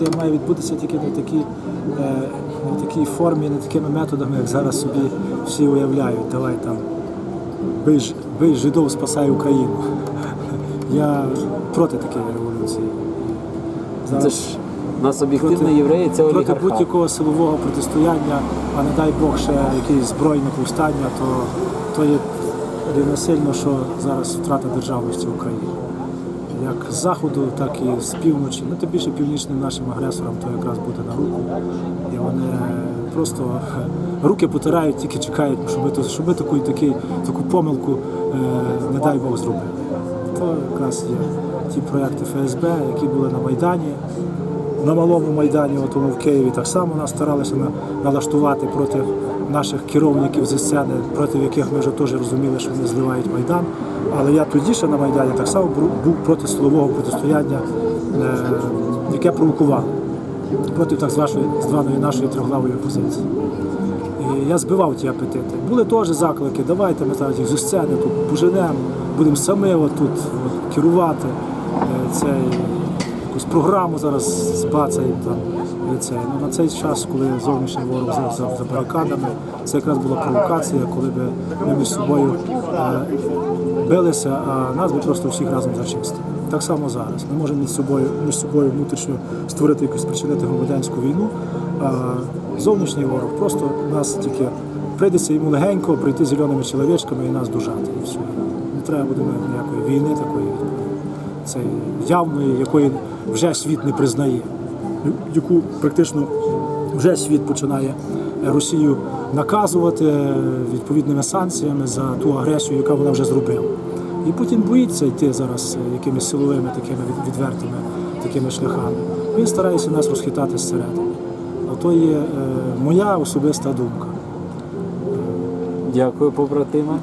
Це має відбутися тільки в такій, е, в такій формі, не такими методами, як зараз собі всі уявляють. Давай там бий, бий жидов, спасай Україну. Я проти такої революції. Зараз Це ж у нас об'єктивно євреї це проти будь-якого силового протистояння, а не дай Бог ще якесь збройне повстання, то, то є рівносильно, що зараз втрата державності України. Як з заходу, так і з півночі. Ну, тим більше північним нашим агресорам то якраз буде на руку. І вони просто руки потирають, тільки чекають, щоб, ми щоб ми таку, такі, таку помилку, е, не дай Бог, зробили. То якраз є ті проекти ФСБ, які були на Майдані. На малому майдані, тому в Києві, так само нас старалися налаштувати проти наших керівників зі сцени, проти яких ми вже теж розуміли, що вони зливають майдан. Але я тоді ще на майдані так само був- проти силового протистояння, е, яке провокувало проти так званої нашої трьохглавої опозиції. І я збивав ті апетити. Були теж заклики, давайте ми зараз їх зі сцени тут поженемо, будемо самі отут от, керувати е, цей, якусь програму зараз збацаємо там. Це. Ну, на цей час, коли зовнішній ворог за, за, за барикадами, це якраз була провокація, коли би ми між собою е, билися, а нас би просто всіх разом зачистили. Так само зараз. Ми можемо між собою, між собою внутрішньо створити якусь спричинити громадянську війну, а зовнішній ворог просто нас тільки прийдеться йому легенько прийти зеленими чоловічками і нас дужати. І все. Не треба буде ніякої війни такої цей, явної, якої вже світ не признає, яку практично вже світ починає Росію наказувати відповідними санкціями за ту агресію, яка вона вже зробила. І Путін боїться йти зараз якимись силовими такими відвертими такими шляхами. Він старається нас розхитати зсередини. Ото є е, моя особиста думка. Дякую, побратима.